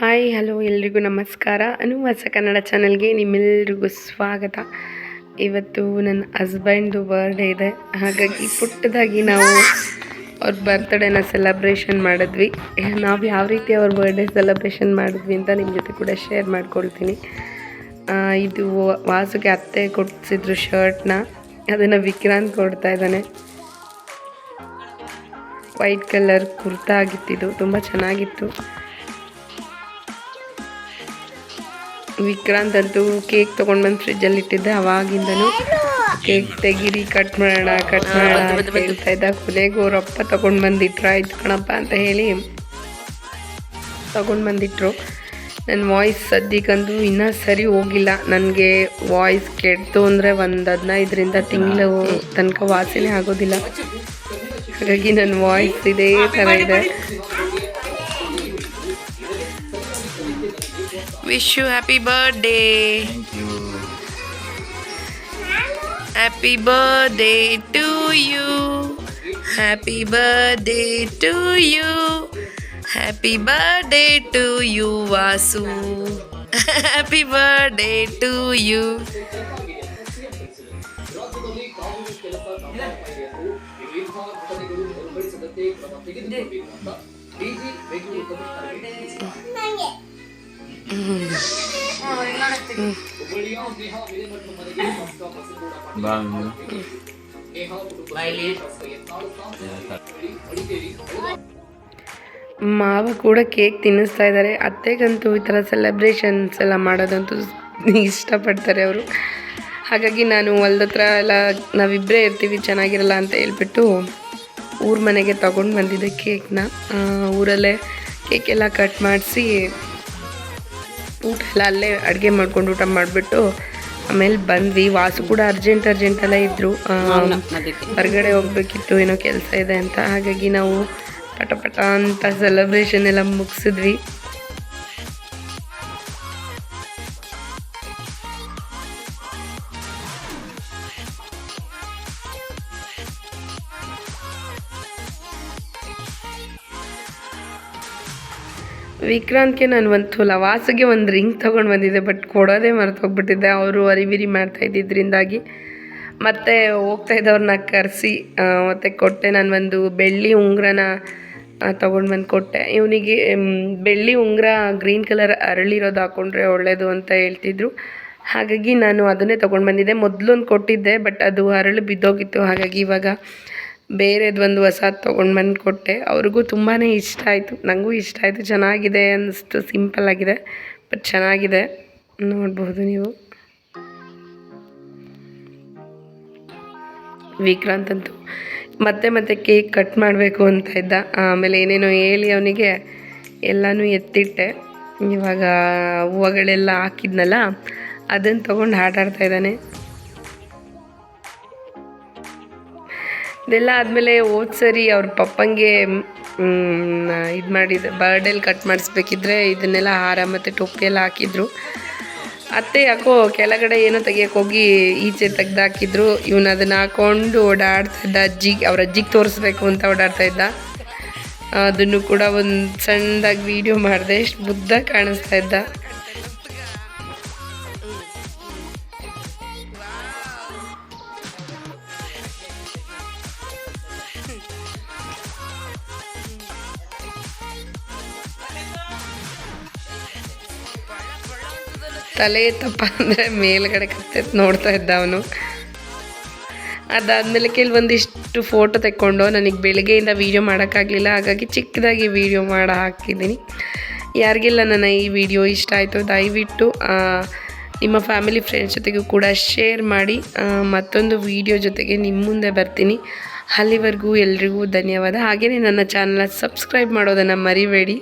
Hi, hello, ಎಲ್ರಿಗೂ ನಮಸ್ಕಾರ. ಅನುವಾಸ ಕನ್ನಡ ಚಾನಲ್ಗೆ ನಿಮ್ಮೆಲ್ರಿಗೂ ಸ್ವಾಗತ. ಇವತ್ತು ನನ್ನ ಹಸ್ಬೆಂಡ್ದು ಬರ್ಡೇ ಇದೆ. ಹಾಗಾಗಿ ಪುಟ್ಟದಾಗಿ ನಾವು ಅವ್ರ ಬರ್ತ್ಡೇನ ಸೆಲೆಬ್ರೇಷನ್ ಮಾಡಿದ್ವಿ. ನಾವು ಯಾವ ರೀತಿ ಅವ್ರ ಬರ್ಡೇ ಸೆಲೆಬ್ರೇಷನ್ ಮಾಡಿದ್ವಿ ಅಂತ ನಿಮ್ಮ ಜೊತೆ ಕೂಡ ಶೇರ್ ಮಾಡ್ಕೊಳ್ತೀನಿ. ಇದು ವಾಸುಗೆ ಅತ್ತೆ ಕೊಡಿಸಿದ್ರು ಶರ್ಟ್ನ ಅದನ್ನು ವಿಕ್ರಾಂತ್ ಕೊಡ್ತಾ ಇದ್ದಾನೆ. ವೈಟ್ ಕಲರ್ ಕುರ್ತಾ ಆಗಿತ್ತಿದ್ದು ತುಂಬ ಚೆನ್ನಾಗಿತ್ತು. ವಿಕ್ರಾಂತ್ ಅಂತೂ ಕೇಕ್ ತೊಗೊಂಡು ಬಂದು ಫ್ರಿಜ್ಜಲ್ಲಿ ಇಟ್ಟಿದ್ದೆ. ಅವಾಗಿಂದನೂ ಕೇಕ್ ತೆಗಿರಿ ಕಟ್ ಮಾಡೋಣ ಕಟ್ ಮಾಡೋಣ ಅಂತ ಹೇಳ್ತಾ ಇದ್ದ. ಕೊನೆಗೂ ಅವ್ರ ಅಪ್ಪ ತೊಗೊಂಡು ಬಂದಿಟ್ರು. ಆಯ್ತು ಕಣಪ್ಪ ಅಂತ ಹೇಳಿ ತೊಗೊಂಡು ಬಂದಿಟ್ರು. ನನ್ನ ವಾಯ್ಸ್ ಸದ್ಯಕ್ಕಂದು ಇನ್ನೂ ಸರಿ ಹೋಗಿಲ್ಲ. ನನಗೆ ವಾಯ್ಸ್ ಕೆಡ್ತು ಅಂದರೆ ಒಂದು ಹದಿನೈದರಿಂದ ತಿಂಗಳು ತನಕ ವಾಸನೆ ಆಗೋದಿಲ್ಲ. ಹಾಗಾಗಿ ನನ್ನ ವಾಯ್ಸ್ ಇದೇ ಥರ ಇದೆ. Wish you happy birthday. Thank you. Happy birthday to you. Happy birthday to you. Happy birthday to you, Vasu. happy birthday to you. ಮಾವ ಕೂಡ ಕೇಕ್ ತಿನ್ನಿಸ್ತಾ ಇದ್ದಾರೆ. ಅತ್ತೆಗಂತೂ ಈ ಥರ ಸೆಲೆಬ್ರೇಷನ್ಸ್ ಎಲ್ಲ ಮಾಡೋದಂತೂ ಇಷ್ಟಪಡ್ತಾರೆ ಅವರು. ಹಾಗಾಗಿ ನಾನು ಹೊಲ್ದ ಹತ್ರ ಎಲ್ಲ ನಾವಿಬ್ಬರೇ ಇರ್ತೀವಿ, ಚೆನ್ನಾಗಿರಲ್ಲ ಅಂತ ಹೇಳ್ಬಿಟ್ಟು ಊರ ಮನೆಗೆ ತಗೊಂಡು ಬಂದಿದ್ದೆ ಕೇಕ್ನ. ಊರಲ್ಲೇ ಕೇಕ್ ಎಲ್ಲ ಕಟ್ ಮಾಡಿಸಿ ಊಟ ಎಲ್ಲ ಅಲ್ಲೇ ಅಡುಗೆ ಮಾಡ್ಕೊಂಡು ಊಟ ಮಾಡಿಬಿಟ್ಟು ಆಮೇಲೆ ಬಂದ್ವಿ. ವಾಸು ಕೂಡ ಅರ್ಜೆಂಟ್ ಅರ್ಜೆಂಟ್ ಎಲ್ಲ ಇದ್ದರು ಹೊರಗಡೆ ಹೋಗ್ಬೇಕಿತ್ತು ಏನೋ ಕೆಲಸ ಇದೆ ಅಂತ. ಹಾಗಾಗಿ ನಾವು ಪಟ ಪಟ ಅಂತ ಸೆಲೆಬ್ರೇಷನ್ ಎಲ್ಲ ಮುಗಿಸಿದ್ವಿ. ವಿಕ್ರಾಂತ್ಗೆ ನಾನು ಒಂದು ಲವಾಸಿಗೆ ಒಂದು ರಿಂಗ್ ತೊಗೊಂಡು ಬಂದಿದ್ದೆ ಬಟ್ ಕೊಡೋದೇ ಮರೆತು ಹೋಗ್ಬಿಟ್ಟಿದ್ದೆ ಅವರು ಅರಿವಿರಿ ಮಾಡ್ತಾ ಇದ್ದಿದ್ದರಿಂದಾಗಿ ಮತ್ತೆ ಹೋಗ್ತಾ ಇದ್ದವ್ರನ್ನ ಕರೆಸಿ ಮತ್ತೆ ಕೊಟ್ಟೆ ನಾನು ಒಂದು ಬೆಳ್ಳಿ ಉಂಗುರನ ತೊಗೊಂಡು ಬಂದು ಕೊಟ್ಟೆ. ಇವನಿಗೆ ಬೆಳ್ಳಿ ಉಂಗುರ ಗ್ರೀನ್ ಕಲರ್ ಅರಳಿರೋದು ಹಾಕ್ಕೊಂಡ್ರೆ ಒಳ್ಳೆಯದು ಅಂತ ಹೇಳ್ತಿದ್ರು. ಹಾಗಾಗಿ ನಾನು ಅದನ್ನೇ ತೊಗೊಂಡು ಬಂದಿದ್ದೆ. ಮೊದಲೊಂದು ಕೊಟ್ಟಿದ್ದೆ ಬಟ್ ಅದು ಅರಳು ಬಿದ್ದೋಗಿತ್ತು. ಹಾಗಾಗಿ ಇವಾಗ ಬೇರೆದು ಒಂದು ಹೊಸದು ತೊಗೊಂಡು ಬಂದು ಕೊಟ್ಟೆ. ಅವ್ರಿಗೂ ತುಂಬಾ ಇಷ್ಟ ಆಯಿತು. ನನಗೂ ಇಷ್ಟ ಆಯಿತು. ಚೆನ್ನಾಗಿದೆ ಅನ್ನಿಸ್ತು ಸಿಂಪಲ್ ಆಗಿದೆ, ಬಟ್ ಚೆನ್ನಾಗಿದೆ. ನೋಡ್ಬೋದು ನೀವು. ವಿಕ್ರಾಂತ್ ಅಂತೂ ಮತ್ತೆ ಮತ್ತೆ ಕೇಕ್ ಕಟ್ ಮಾಡಬೇಕು ಅಂತ ಇದ್ದ. ಆಮೇಲೆ ಏನೇನೋ ಹೇಳಿ ಅವನಿಗೆ. ಎಲ್ಲನೂ ಎತ್ತಿಟ್ಟೆ. ಇವಾಗ ಹೂವುಗಳೆಲ್ಲ ಹಾಕಿದ್ನಲ್ಲ ಅದನ್ನು ತೊಗೊಂಡು ಆಟಾಡ್ತಾ ಇದ್ದಾನೆ. ಇದೆಲ್ಲ ಆದಮೇಲೆ ಹೋದ ಸರಿ ಅವ್ರ ಪಪ್ಪಂಗೆ ಇದು ಮಾಡಿದ ಬರ್ಡೇಲಿ ಕಟ್ ಮಾಡಿಸ್ಬೇಕಿದ್ರೆ ಇದನ್ನೆಲ್ಲ ಹಾರ ಮತ್ತು ಟೊಪ್ಪಿ ಎಲ್ಲ ಹಾಕಿದ್ರು. ಅತ್ತೆ ಯಾಕೋ ಕೆಳಗಡೆ ಏನೋ ತೆಗಿಯಕ್ಕೆ ಹೋಗಿ ಈಚೆ ತೆಗ್ದು ಹಾಕಿದ್ರು ಇವನು ಅದನ್ನು ಹಾಕೊಂಡು ಓಡಾಡ್ತಾ ಇದ್ದ ಅಜ್ಜಿಗೆ ಅವ್ರ ಅಜ್ಜಿಗೆ ತೋರಿಸ್ಬೇಕು ಅಂತ ಓಡಾಡ್ತಾ ಇದ್ದ. ಅದನ್ನು ಕೂಡ ಒಂದು ಸಣ್ಣದಾಗಿ ವಿಡಿಯೋ ಮಾಡಿದೆ, ಎಷ್ಟು ಬುದ್ಧ ಕಾಣಿಸ್ತಾ ಇದ್ದ. ತಲೆ ತಪ್ಪ ಅಂದರೆ ಮೇಲ್ಗಡೆ ಕತ್ತೆತ್ ನೋಡ್ತಾ ಇದ್ದ ಅವನು. ಅದಾದಮೇಲೆ ಕೆಲವೊಂದಿಷ್ಟು ಫೋಟೋ ತೆಕ್ಕೊಂಡು ನನಗೆ ಬೆಳಗ್ಗೆಯಿಂದ ವೀಡಿಯೋ ಮಾಡೋಕ್ಕಾಗಲಿಲ್ಲ, ಹಾಗಾಗಿ ಚಿಕ್ಕದಾಗಿ ವೀಡಿಯೋ ಮಾಡಿ ಹಾಕಿದ್ದೀನಿ. ಯಾರಿಗೆಲ್ಲ ನನ್ನ ಈ ವಿಡಿಯೋ ಇಷ್ಟ ಆಯಿತು ದಯವಿಟ್ಟು ನಿಮ್ಮ ಫ್ಯಾಮಿಲಿ ಫ್ರೆಂಡ್ಸ್ ಜೊತೆಗೂ ಕೂಡ ಶೇರ್ ಮಾಡಿ ಮತ್ತೊಂದು ವಿಡಿಯೋ ಜೊತೆಗೆ ನಿಮ್ಮ ಮುಂದೆ ಬರ್ತೀನಿ. ಅಲ್ಲಿವರೆಗೂ ಎಲ್ರಿಗೂ ಧನ್ಯವಾದ. ಹಾಗೆಯೇ ನನ್ನ ಚಾನಲ್ನ ಸಬ್ಸ್ಕ್ರೈಬ್ ಮಾಡೋದನ್ನು ಮರಿಬೇಡಿ.